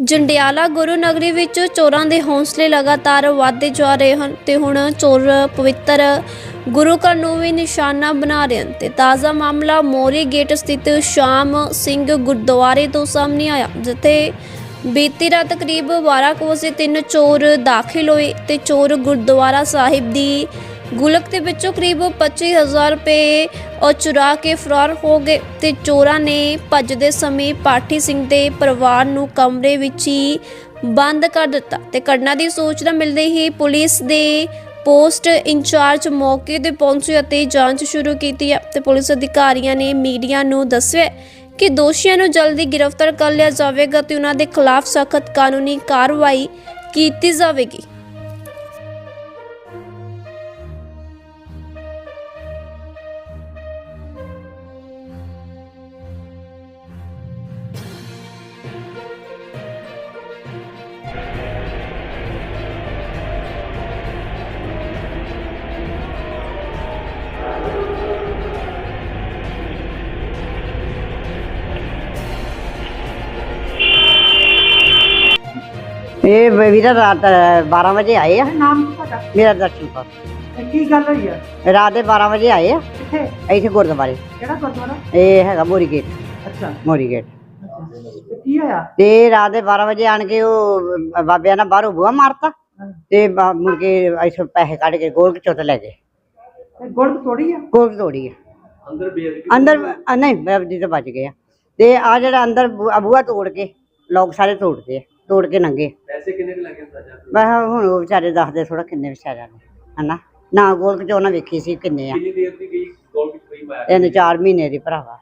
ਜੰਡਿਆਲਾ ਗੁਰੂ ਨਗਰੀ ਵਿੱਚ ਚੋਰਾਂ ਦੇ ਹੌਸਲੇ ਲਗਾਤਾਰ ਵਧਦੇ ਜਾ ਰਹੇ ਹਨ ਤੇ ਹੁਣ ਚੋਰ ਪਵਿੱਤਰ ਗੁਰੂ ਘਰ ਨੂੰ ਵੀ ਨਿਸ਼ਾਨਾ ਬਣਾ ਰਹੇ ਹਨ ਤੇ ਤਾਜ਼ਾ ਮਾਮਲਾ ਮੋਰੀ ਗੇਟ ਸਥਿਤ ਸ਼ਾਮ ਸਿੰਘ ਗੁਰਦੁਆਰੇ ਤੋਂ ਸਾਹਮਣੇ ਆਇਆ, ਜਿੱਥੇ ਬੀਤੀ ਰਾਤ ਕਰੀਬ 12 ਕੁ ਵਜੇ ਤਿੰਨ ਚੋਰ ਦਾਖਲ ਹੋਏ ਤੇ ਚੋਰ ਗੁਰਦੁਆਰਾ ਸਾਹਿਬ ਦੀ ਗੁਲਕ ਦੇ ਵਿੱਚੋਂ ਕਰੀਬ 25000 ਰੁਪਏ ਉਹ ਚੁਰਾ ਕੇ ਫਰਾਰ ਹੋ ਗਏ ਤੇ ਚੋਰਾਂ ਨੇ ਭੱਜਦੇ ਸਮੇਂ ਪਾਠੀ ਸਿੰਘ ਦੇ ਪਰਿਵਾਰ ਨੂੰ ਕਮਰੇ ਵਿੱਚ ਹੀ ਬੰਦ ਕਰ ਦਿੱਤਾ ਤੇ ਘਟਨਾ ਦੀ ਸੂਚਨਾ ਮਿਲਦੇ ਹੀ ਪੁਲਿਸ ਦੇ ਪੋਸਟ ਇੰਚਾਰਜ ਮੌਕੇ ਤੇ ਪਹੁੰਚੇ ਅਤੇ ਜਾਂਚ ਸ਼ੁਰੂ ਕੀਤੀ ਹੈ ਤੇ ਪੁਲਿਸ ਅਧਿਕਾਰੀਆਂ ਨੇ ਮੀਡੀਆ ਨੂੰ ਦੱਸਿਆ ਕਿ ਦੋਸ਼ੀਆਂ ਨੂੰ ਜਲਦੀ ਗ੍ਰਿਫਤਾਰ ਕਰ ਲਿਆ ਜਾਵੇਗਾ ਤੇ ਉਹਨਾਂ ਦੇ ਖਿਲਾਫ ਸਖਤ ਕਾਨੂੰਨੀ ਕਾਰਵਾਈ ਕੀਤੀ ਜਾਵੇਗੀ। ਇਹ ਵੀਰਾ ਰਾਤ 12 ਵਜੇ ਆਏ ਆ। ਨਾਮ ਕੀ ਤੁਹਾਡਾ? ਮੇਰਾ ਦਰਸ਼ਨ ਕੌਰ। ਤੇ ਕੀ ਗੱਲ ਹੋਈ ਆ? ਰਾਤ ਦੇ 12 ਵਜੇ ਆਏ ਆ। ਕਿੱਥੇ? ਇੱਥੇ ਗੁਰਦੁਆਰੇ। ਕਿਹੜਾ ਗੁਰਦੁਆਰਾ? ਇਹ ਹੈਗਾ ਮੋਰੀ ਗੇਟ। ਅੱਛਾ। ਮੋਰੀ ਗੇਟ। ਤੇ ਕੀ ਹੋਇਆ? ਤੇ ਰਾਤ ਦੇ 12 ਵਜੇ ਆਣ ਕੇ ਉਹ ਬਾਬਿਆਂ ਨੇ ਬਾਹਰੋਂ ਬੂਹਾ ਮਾਰਤਾ। ਤੇ ਬਾ- ਮੁੜ ਕੇ ਇੱਥੋਂ ਪੈਸੇ ਕੱਢ ਕੇ ਗੋਲਕ ਚੋਂ ਲੈ ਗਏ। ਤੇ ਤੋੜੀ ਆ? ਗੋਲਕ ਤੋੜੀ ਆ। ਅੰਦਰ ਅ, ਨਹੀਂ ਬਾਬਜੀ ਤਾਂ ਬਚ ਗਏ ਆ। ਤੇ ਆ ਜਿਹੜਾ ਅੰਦਰ ਬੂ- ਬੂਹਾ ਤੋੜ ਕੇ ਲੋਕ ਸਾਰੇ ਤੋੜਦੇ ਆ ਤੋੜ ਕੇ ਨੰਗੇ। ਪੈਸੇ ਕਿੰਨੇ ਕੁ ਲੱਗੇ ਅੰਦਾਜ਼ਾ ਮੈਂ ਕਿਹਾ ਹੁਣ ਉਹ ਵਿਚਾਰੇ ਦੱਸਦੇ ਥੋੜਾ ਕਿੰਨੇ ਵਿਚਾਰਿਆਂ ਨੇ ਹਨਾ? ਨਾ ਗੋਲਕ ਚ ਉਹਨਾਂ ਵੇਖੀ ਸੀ ਕਿੰਨੇ ਆ। ਕਿੰਨੀ ਦੇਰ ਦੀ ਗਈ ਗੋਲ ਵਿੱਚ ਕੋਈ ਪਾਇਆ ਤਿੰਨ ਚਾਰ ਮਹੀਨੇ ਦੀ ਭਰਾਵਾ।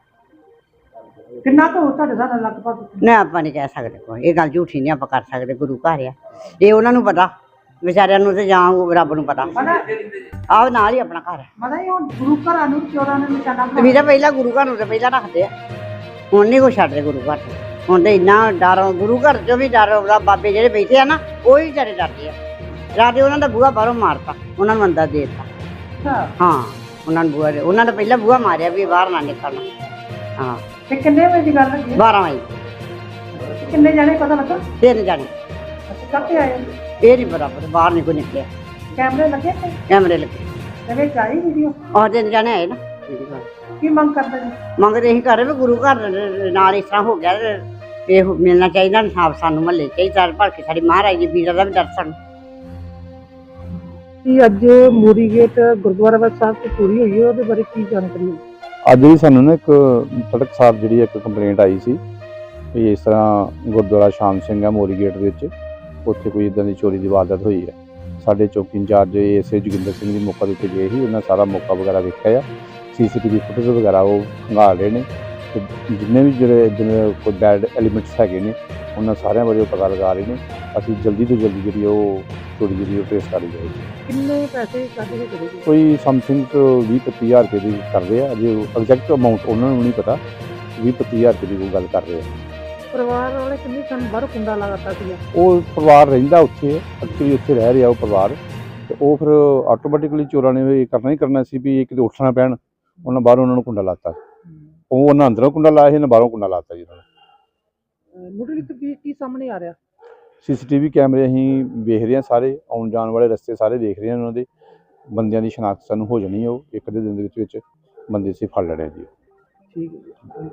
ਕਿੰਨਾ ਕੁ ਤੁਹਾਡੇ ਸਾਡਾ ਲਗਭਗ? ਨਾ ਆਪਾਂ ਨਹੀਂ ਕਹਿ ਸਕਦੇ ਕੋਈ ਇਹ ਗੱਲ ਝੂਠੀ ਨਹੀਂ ਆਪਾਂ ਕਰ ਸਕਦੇ ਗੁਰੂ ਘਰ ਆ। ਇਹ ਉਹਨਾਂ ਨੂੰ ਪਤਾ ਵਿਚਾਰਿਆਂ ਨੂੰ ਤੇ ਜਾਂ ਉਹ ਰੱਬ ਨੂੰ ਪਤਾ। ਆਹ ਨਾਲ ਹੀ ਆਪਣਾ ਘਰ ਹੈ ਮਨਾ ਇਹ ਹੁਣ ਗੁਰੂ ਘਰਾਂ ਨੂੰ ਚੋਰਾਂ ਨੇ ਨਿਸ਼ਾਨਾ ਤੇ ਬਣਾਇਆ? ਵੀਰਾ ਪਹਿਲਾਂ ਗੁਰੂ ਘਰ ਨੂੰ ਤੇ ਪਹਿਲਾਂ ਰੱਖਦੇ ਆ। ਹੁਣ ਨਹੀਂ ਕੋਈ ਛੱਡਦੇ ਗੁਰੂ ਘਰ ਨੂੰ। ਹੁਣ ਤੇ ਇੰਨਾ ਡਰ ਗੁਰੂ ਘਰ ਚੋਂ ਵੀ ਡਰ ਆਉਂਦਾ ਬਾਬੇ ਜਿਹੜੇ ਬੈਠੇ ਆ ਨਾ ਉਹ ਵੀ ਵਿਚਾਰੇ ਡਰਦੇ ਆ। ਰਾਤੇ ਉਹਨਾਂ ਦਾ ਬੂਹਾ ਬਾਹਰੋਂ ਮਾਰਤਾ ਉਹਨਾਂ ਨੂੰ ਅੰਦਰ ਦੇ ਦਿੱਤਾ। ਹਾਂ ਉਹਨਾਂ ਨੂੰ ਬੂਹਾ ਉਹਨਾਂ ਨੇ ਪਹਿਲਾਂ ਬੂਹਾ ਮਾਰਿਆ ਵੀ ਬਾਹਰ ਨਾ ਨਿਕਲਣਾ। ਹਾਂ। ਤੇ ਕਿੰਨੇ ਵਜੇ ਦੀ ਗੱਲ ਹੈ 12 ਵਜੇ। ਕਿੰਨੇ ਜਾਣੇ ਪਤਾ ਲੱਗਾ? ਤਿੰਨ ਜਾਣੇ। ਅੱਛਾ ਕੱਤੇ ਆਏ? ਇਹ ਨਹੀਂ ਬਰਾਬਰ ਬਾਹਰ ਨਹੀਂ ਕੋਈ ਨਿਕਲਿਆ। ਕੈਮਰੇ ਲੱਗੇ ਤੇ? ਕੈਮਰੇ ਲੱਗੇ। ਤੇ ਵਿੱਚ ਆਈ ਵੀਡੀਓ ਉਹ? ਤਿੰਨ ਜਾਣੇ ਆਏ ਨਾ। ਕੀ ਮੰਗ ਕਰਦੇ ਜੀ ਮੰਗਦੇ ਇਹੀ ਕਰ ਵੀ ਗੁਰੂ ਘਰ ਦੇ ਨਾਲ ਇਸ ਤਰ੍ਹਾਂ ਹੋ ਗਿਆ ਇਹ ਮਿਲਣਾ ਚਾਹੀਦਾ ਇਨਸਾਫ ਸਾਨੂੰ ਮਹੱਲੇ ਚਾਹੀਦਾ ਭੜ ਕੇ ਸਾਡੀ ਮਹਾਰਾਜ ਜੀ ਵੀਰਾਂ ਦਾ ਵੀ ਦਰਸ਼ਨ। ਕੀ ਅੱਜ ਮੂਰੀ ਗੇਟ ਗੁਰਦੁਆਰਾ ਸਾਹਿਬ ਤੇ ਚੋਰੀ ਹੋਈ ਹੈ ਉਹਦੇ ਬਾਰੇ ਕੀ ਜਾਣਕਾਰੀ ਅੱਜ ਵੀ ਸਾਨੂੰ ਨਾ ਇੱਕ ਸੜਕ ਸਾਹਿਬ ਜਿਹੜੀ ਇੱਕ ਕੰਪਲੇਂਟ ਆਈ ਸੀ ਵੀ ਇਸ ਤਰ੍ਹਾਂ ਗੁਰਦੁਆਰਾ ਸ਼ਾਮ ਸਿੰਘ ਆ ਮੋਰੀ ਗੇਟ ਵਿੱਚ ਉੱਥੇ ਕੋਈ ਇਦਾਂ ਦੀ ਚੋਰੀ ਦੀ ਵਾਰਦਾਤ ਹੋਈ ਹੈ। ਸਾਡੇ ਚੌਕੀ ਇੰਚਾਰਜ ਐਸਏ ਜੋਗਿੰਦਰ ਸਿੰਘ ਦੀ ਮੌਕਾ ਦੇ ਉੱਤੇ ਗਏ ਸੀ ਉਹਨਾਂ ਸਾਰਾ ਮੌਕਾ ਵਗੈਰਾ ਵੇਖਿਆ ਆ। ਸੀਸੀਟੀਵੀ ਫੁਟੇਜ ਵਗੈਰਾ ਉਹ ਖੰਗਾਲ ਰਹੇ ਨੇ। ਤੇ ਜਿੰਨੇ ਵੀ ਜਿਹੜੇ ਜਿਵੇਂ ਕੋਈ ਬੈਡ ਐਲੀਮੈਂਟਸ ਹੈਗੇ ਨੇ ਉਹਨਾਂ ਸਾਰਿਆਂ ਬਾਰੇ ਉਹ ਪਤਾ ਲਗਾ ਰਹੇ ਨੇ। ਅਸੀਂ ਜਲਦੀ ਤੋਂ ਜਲਦੀ ਜਿਹੜੀ ਉਹ ਚੋਰੀ ਜਿਹੜੀ ਉਹ ਟ੍ਰੇਸ ਕਰ ਲਈ ਜਾਏਗੀ। ਕਿੰਨੇ ਪੈਸੇ ਕੱਢ ਕੇ ਚਲੇ ਕੋਈ ਸਮਥਿੰਗ 20 25000 ਰੁਪਏ ਦੀ ਕਰ ਰਹੇ ਆ। ਅਜੇ ਐਗਜ਼ੈਕਟ ਅਮਾਉਂਟ ਉਹਨਾਂ ਨੂੰ ਨਹੀਂ ਪਤਾ। 20 25000 ਰੁਪਏ ਦੀ ਕੋਈ ਗੱਲ ਕਰ ਰਹੇ ਆ। ਪਰਿਵਾਰ ਵਾਲੇ ਕਿੰਨੇ ਸਨ ਬਾਹਰ ਕੁੰਡਾ ਲਗਾਤਾ ਸੀ ਉਹ ਪਰਿਵਾਰ ਰਹਿੰਦਾ ਉੱਥੇ ਐਕਚੁਅਲੀ ਉੱਥੇ ਰਹਿ ਰਿਹਾ ਉਹ ਪਰਿਵਾਰ। ਤੇ ਉਹ ਫਿਰ ਆਟੋਮੈਟਿਕਲੀ ਚੋਰਾਂ ਨੇ ਇਹ ਕਰਨਾ ਹੀ ਕਰਨਾ ਸੀ ਵੀ ਇਹ ਕਿਤੇ ਉੱਠਣਾ ਪੈਣ। ਉਹਨਾਂ ਬਾਹਰੋਂ ਉਹਨਾਂ ਨੂੰ ਕੁੰਡਾ ਲਾਤਾ ਉਹ ਉਹਨਾਂ ਅੰਦਰੋਂ ਕੁੰਡਾ ਲਾਇਆ ਸੀ ਇਹਨਾਂ ਬਾਹਰੋਂ ਕੁੰਡਾ ਲਾਤਾ ਜੀ ਉਹਨਾਂ ਨੇ। ਮੁੱਢਲੀ ਤਸਵੀਰ ਕੀ ਸਾਹਮਣੇ ਆ ਰਿਹਾ? ਸੀਸੀਟੀਵੀ ਕੈਮਰੇ ਅਸੀਂ ਵੇਖ ਰਹੇ ਹਾਂ ਸਾਰੇ ਆਉਣ ਜਾਣ ਵਾਲੇ ਰਸਤੇ ਸਾਰੇ ਦੇਖ ਰਹੇ ਹਾਂ ਉਹਨਾਂ ਦੇ। ਬੰਦਿਆਂ ਦੀ ਸ਼ਨਾਖਤ ਸਾਨੂੰ ਹੋ ਜਾਣੀ ਹੈ ਉਹ ਇੱਕ ਦੇ ਦਿਨ ਦੇ ਵਿੱਚ ਵਿੱਚ ਬੰਦੇ ਅਸੀਂ ਫੜ ਲੈਣੇ ਜੀ। ਠੀਕ ਹੈ